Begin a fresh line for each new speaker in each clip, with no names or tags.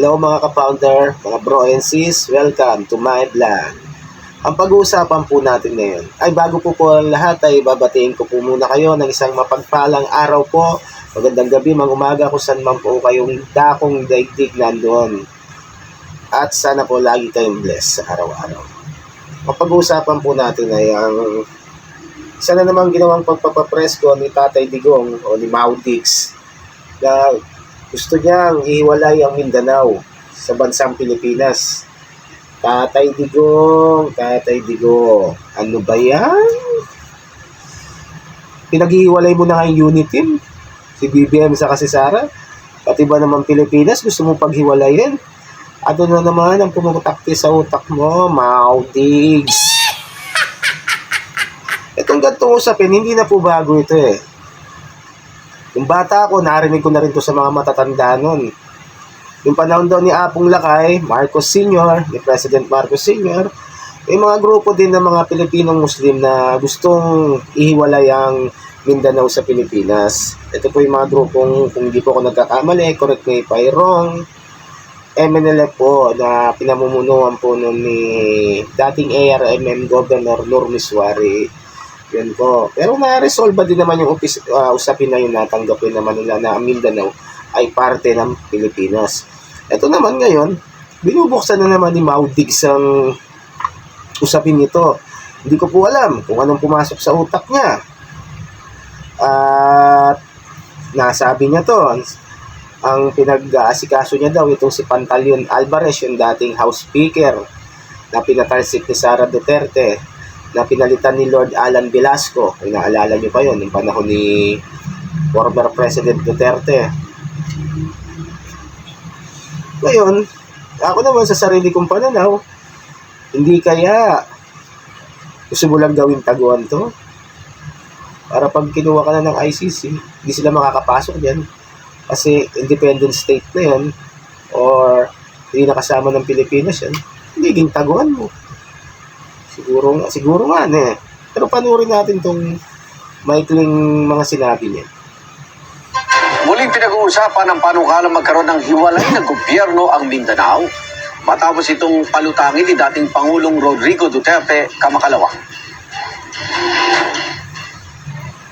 Hello mga ka-founder, mga bro and sis, welcome to my vlog. Ang pag-uusapan po natin ngayon ay bago po po ang lahat ay babatiin ko po muna kayo ng isang mapagpalang araw po. Magandang gabi, mga umaga kung saan man po kayong dakong daigdig nandoon. At sana po lagi kayong blessed sa araw-araw. Ang pag-uusapan po natin ay ang isa na namang ginawang pagpapapresko ni Tatay Digong o ni Maudix na gusto niyang ihiwalay ang Mindanao sa bansang Pilipinas. Tatay Digong, Tatay Digong, ano ba yan? Pinaghihiwalay mo na yung unit team. Si BBM sa kasi Sara. Pati ba naman Pilipinas, gusto mo paghiwalayin? Ano na naman ang pumutakti sa utak mo, Maudigs? Itong ganitong usapin, hindi na po bago ito eh. Yung bata ako, narinig ko na rin to sa mga matatanda nun. Yung panahon daw ni Apong Lakay, Marcos Sr., ni President Marcos Sr., may mga grupo din ng mga Pilipinong Muslim na gustong ihiwalay ang Mindanao sa Pilipinas. Ito po yung mga grupong, kung di po ako nagkakamali, correct me if I wrong, MNLF po na pinamumunuan po nun ni dating ARMM Governor Nur Miswari. Yun po. Pero na-resolve din naman yung upis, uh, usapin na yun natanggapin naman nila na Mindanao ay parte ng Pilipinas. Ito naman ngayon, binubuksan na naman ni Maudigs ang usapin nito. Hindi ko po alam kung anong pumasok sa utak niya. At nasabi niya to, ang pinag-aasikaso niya daw itong si Pantaleon Alvarez, yung dating House Speaker na pinatalsik ni Sara Duterte na pinalitan ni Lord Alan Velasco. Kung naalala niyo pa yon yung panahon ni former President Duterte. Ngayon, ako naman sa sarili kong pananaw, hindi kaya gusto mo lang gawin taguan to? Para pag kinuha ka na ng ICC, hindi sila makakapasok dyan. Kasi independent state na yan, or hindi nakasama ng Pilipinas yan, hindi taguan mo. Siguro nga, siguro nga eh. Pero panurin natin tong maikling mga sinabi niya.
Muling pinag-uusapan ng panukalang magkaroon ng hiwalay ng gobyerno ang Mindanao matapos itong palutangin ni dating Pangulong Rodrigo Duterte kamakalawang.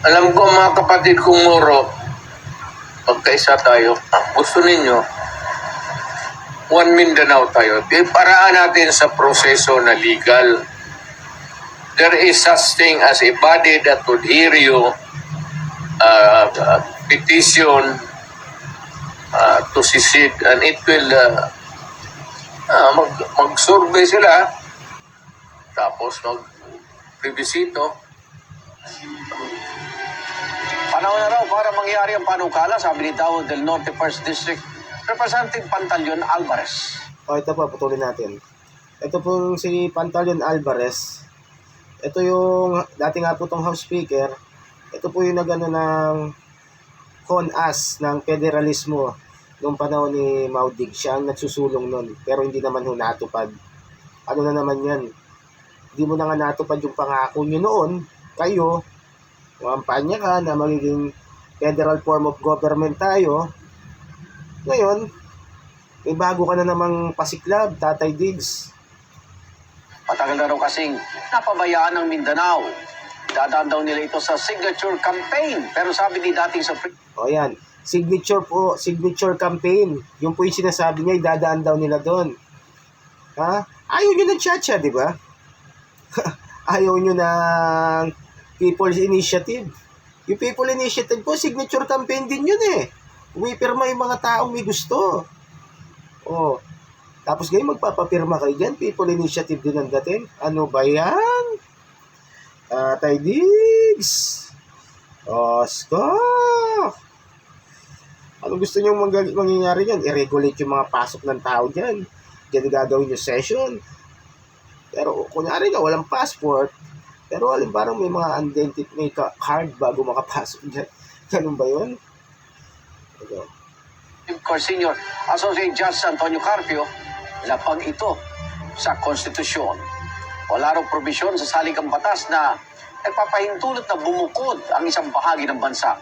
Alam ko mga kapatid kong Moro, pagkaisa tayo, gusto ninyo, one Mindanao tayo. Di paraan natin sa proseso na legal. There is such thing as a body that would hear you uh, uh, petition uh, to secede and it will uh, uh, mag, mag-survey sila tapos mag-plebisito
Panahon na raw para mangyari ang panukala, sabi ni Davao del Norte First District Representative Pantaleon Alvarez.
O, ito po, putulin natin. Ito pong si Pantaleon Alvarez. Ito yung, dati nga po tong House Speaker. Ito po yung nagano ng CONAS ng federalismo noong panahon ni Maudig. Siya ang nagsusulong nun. Pero hindi naman ho natupad. Ano na naman yan? Hindi mo na nga natupad yung pangako nyo noon. Kayo, umampanya ka na magiging federal form of government tayo. Ngayon, may bago ka na namang pasiklab, Tatay Diggs.
Matagal na raw kasing napabayaan ng Mindanao. Dadaan daw nila ito sa signature campaign. Pero sabi ni dating Supreme
O yan, signature po, signature campaign. Yung po yung sinasabi niya, idadaan daw nila doon. Ha? Ayaw nyo ng chacha, di ba? Ayaw nyo ng People's Initiative. Yung People Initiative po, signature campaign din yun eh. Umipirma yung mga taong may gusto. Oh. Tapos ngayon magpapapirma kayo dyan, People Initiative din ang dating. Ano ba yan? Tatay Diggs. Oscar. Ano gusto nyo mang- mangyayari dyan? I-regulate yung mga pasok ng tao dyan. Diyan gagawin yung session. Pero kunyari nga, walang passport. Pero parang may mga undented, may ka- card bago makapasok dyan. Ganun ba yun? Ito.
Court Senior Associate Judge Antonio Carpio, lapag ito sa konstitusyon. Wala raw probisyon sa salikang batas na nagpapahintulot na bumukod ang isang bahagi ng bansa.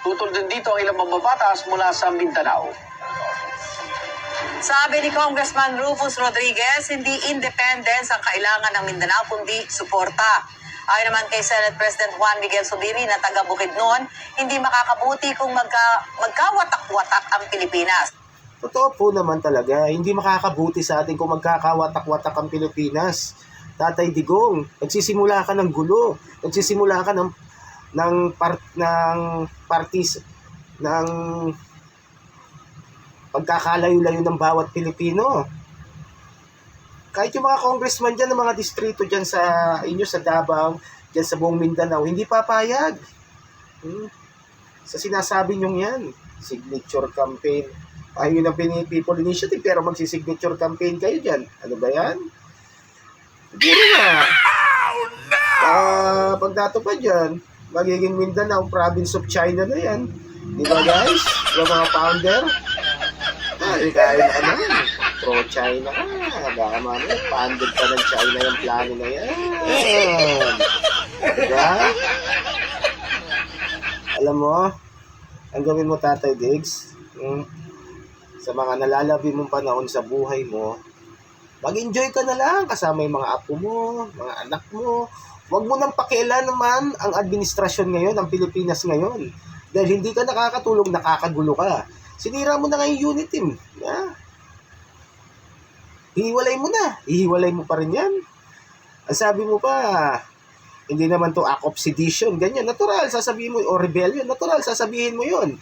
Tutol din dito ang ilang mambabatas mula sa Mindanao.
Sabi ni Congressman Rufus Rodriguez, hindi independence ang kailangan ng Mindanao kundi suporta. Ayon naman kay Senate President Juan Miguel Subiri na taga Bukidnon, hindi makakabuti kung magka, magkawatak-watak ang Pilipinas.
Totoo po naman talaga, hindi makakabuti sa atin kung magkakawatak-watak ang Pilipinas. Tatay Digong, nagsisimula ka ng gulo, nagsisimula ka ng ng part ng parties ng pagkakalayo-layo ng bawat Pilipino. Kahit yung mga congressman dyan, ng mga distrito dyan sa inyo, sa Davao, dyan sa buong Mindanao, hindi papayag. Hmm. Sa sinasabi nyong yan, signature campaign, ayun ang people initiative pero magsi-signature campaign kayo diyan. Ano ba 'yan? Siguro nga. Ah, pag natupad yan, magiging Mindanao, province of China na yan. Di ba guys? Yung mga founder. Ah, eh, kahit ano, pro-China ka. Baka mamaya, funded pa ng China yung plano na yan. Diba? Alam mo, ang gawin mo tatay Diggs, hmm, sa mga nalalabi mong panahon sa buhay mo, mag-enjoy ka na lang kasama yung mga apo mo, mga anak mo. Huwag mo nang pakialam naman ang administrasyon ngayon, ang Pilipinas ngayon. Dahil hindi ka nakakatulong, nakakagulo ka. Sinira mo na nga yung unit team. Ha? Hihiwalay mo na. Hihiwalay mo pa rin yan. Ang sabi mo pa, hindi naman to act of sedition, ganyan. Natural, sasabihin mo, o rebellion, natural, sasabihin mo yon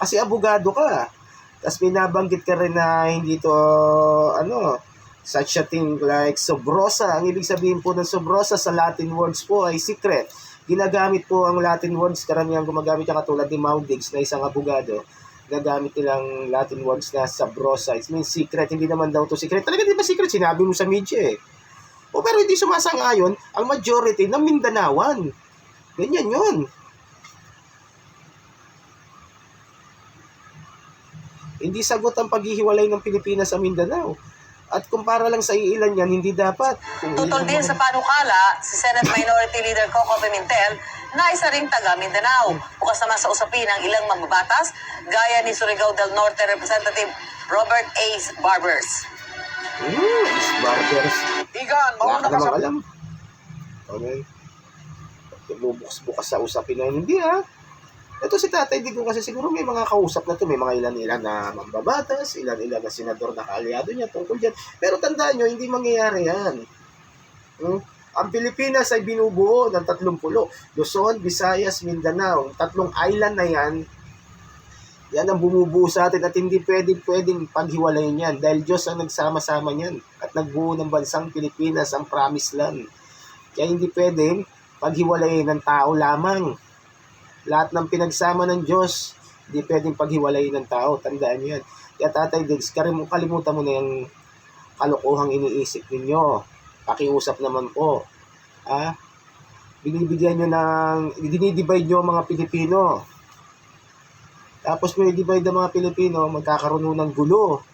Kasi abogado ka. Tapos binabanggit ka rin na hindi to, ano, such a thing like sobrosa. Ang ibig sabihin po ng sobrosa sa Latin words po ay secret. Ginagamit po ang Latin words, karamihan gumagamit yan katulad ni Maudix na isang abogado. Ginagamit nilang Latin words na sabrosa. It means secret. Hindi naman daw to secret. Talaga di ba secret? Sinabi mo sa media eh. O pero hindi sumasang-ayon ang majority ng Mindanawan. Ganyan yun. Hindi sagot ang paghihiwalay ng Pilipinas sa Mindanao. At kung para lang sa iilan yan, hindi dapat. Kung
Tutol din sa panukala si Senate Minority Leader Coco Pimentel na isa ring taga Mindanao. Bukas naman sa usapin ng ilang mambabatas, gaya ni Surigao del Norte Representative Robert A. Barbers.
Hmm, barbers.
Igan,
Wala
mauna
ka
sa...
alam. Okay. Bubukas-bukas sa usapin na. Hindi ha. Ito si Tatay Digong kasi siguro may mga kausap na to, may mga ilan-ilan na mambabatas, ilan-ilan na senador na kaalyado niya tungkol dyan. Pero tandaan nyo, hindi mangyayari yan. Hmm? Ang Pilipinas ay binubuo ng tatlong pulo. Luzon, Visayas, Mindanao. Tatlong island na yan, yan ang bumubuo sa atin at hindi pwedeng pwedeng paghiwalayin yan dahil Diyos ang nagsama-sama niyan at nagbuo ng bansang Pilipinas ang promised land. Kaya hindi pwedeng paghiwalayin ng tao lamang. Lahat ng pinagsama ng Diyos, hindi pwedeng paghiwalayin ng tao. Tandaan niyo yan. Kaya Tatay Diggs, kalimutan mo na yung kalokohang iniisip ninyo. Pakiusap naman po. Ha? Binibigyan nyo ng, dinidivide nyo mga Pilipino. Tapos may divide ang mga Pilipino, magkakaroon ng gulo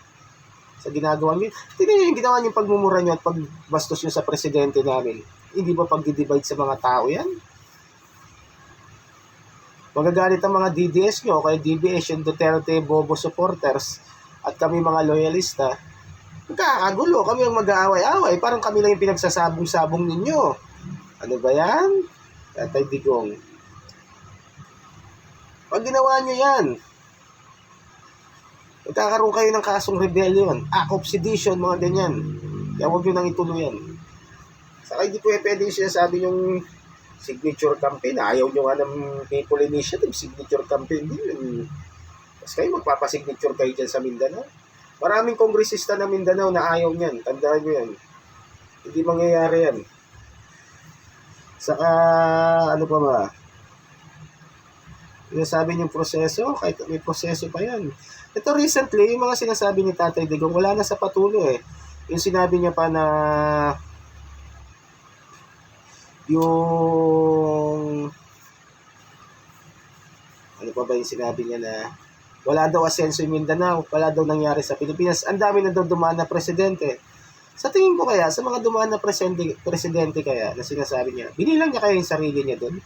sa ginagawa niyo. Tingnan niyo yung ginawa niyo pagmumura niyo at pagbastos niyo sa presidente namin. Hindi ba pagdi-divide sa mga tao yan? Magagalit ang mga DDS nyo, kaya DBS, yung Duterte, Bobo supporters, at kami mga loyalista. Magkakagulo, kami ang mag-aaway-away. Parang kami lang yung pinagsasabong-sabong ninyo. Ano ba yan? Tatay Digong. Pag ginawa nyo yan, magkakaroon kayo ng kasong rebellion, act of sedition, mga ganyan. Kaya huwag nyo nang ituloy yan. Saka hindi po eh, pwede yung sinasabi yung signature campaign. Ayaw nyo nga ng people initiative, signature campaign din. Tapos kayo magpapasignature kayo dyan sa Mindanao. Maraming kongresista na Mindanao na ayaw niyan. Tandaan nyo yan. Hindi mangyayari yan. Saka, ano pa ba? Yung sabi niyong proseso, kahit may proseso pa yan. Ito recently, yung mga sinasabi ni Tatay Digong, wala na sa patulo eh. Yung sinabi niya pa na yung ano pa ba yung sinabi niya na wala daw asenso yung Mindanao, wala daw nangyari sa Pilipinas. Ang dami na daw dumaan na presidente. Sa tingin ko kaya, sa mga dumaan na presidente, presidente kaya na sinasabi niya, binilang niya kaya yung sarili niya doon?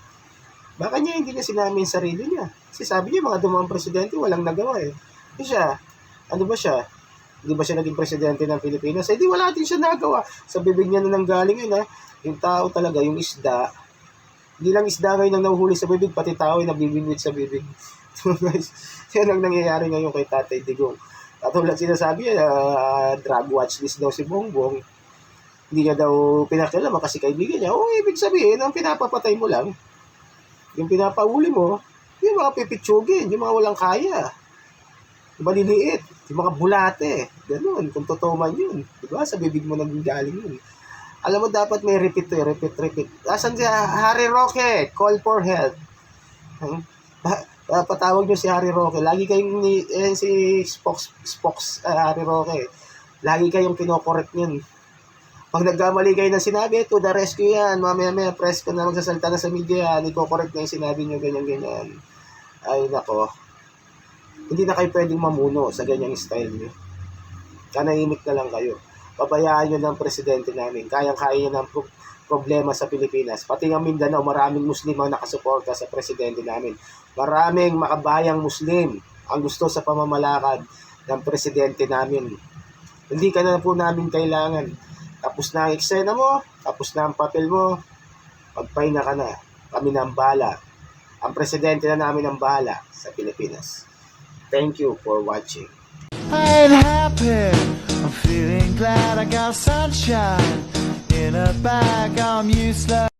Baka niya hindi niya sinabi yung sarili niya. Kasi sabi niya, mga dumaan presidente, walang nagawa eh. Eh siya, ano ba siya? Hindi ba siya naging presidente ng Pilipinas? Eh di wala din siya nagawa. Sa bibig niya na nanggaling yun ha. Yung tao talaga, yung isda, hindi lang isda ngayon ang nahuhuli sa bibig, pati tao ay nabibingwit sa bibig. So guys, yan ang nangyayari ngayon kay Tatay Digong. Katulad sinasabi, uh, drug watch list daw si Bongbong. Hindi niya daw pinakilala kasi kaibigan niya. O, ibig sabihin, ang pinapapatay mo lang, yung pinapahuli mo, yung mga pipitsugin, yung mga walang kaya. Yung maliliit, yung mga bulate. Ganun, kung totoo man yun. Diba? Sa bibig mo nang galing yun. Alam mo, dapat may repeat to, eh, repeat, repeat. Asan si Harry Roque? Call for help. Hmm? Pa- patawag nyo si Harry Roque. Lagi kayong ni, eh, si Spox, Spox, ah, Harry Roque. Lagi kayong kinokorek yun. Pag nagkamali kayo ng sinabi, to the rescue yan. Mamaya maya, press ko na magsasalita na sa media yan. Iko-correct na yung sinabi nyo, ganyan, ganyan. Ay, nako. Hindi na kayo pwedeng mamuno sa ganyang style nyo. Kanahimik na lang kayo. Pabayaan nyo ng presidente namin. Kayang-kaya niya ng pro- problema sa Pilipinas. Pati ang Mindanao, maraming Muslim ang nakasuporta sa presidente namin. Maraming makabayang Muslim ang gusto sa pamamalakad ng presidente namin. Hindi ka na po namin kailangan. Tapos na ang eksena mo, tapos na ang papel mo, pagpahinga ka na. Kami na ang bala. Ang presidente na namin ang bala sa Pilipinas. Thank you for watching.
I happy. I'm feeling glad I got sunshine in a bag. I'm useless.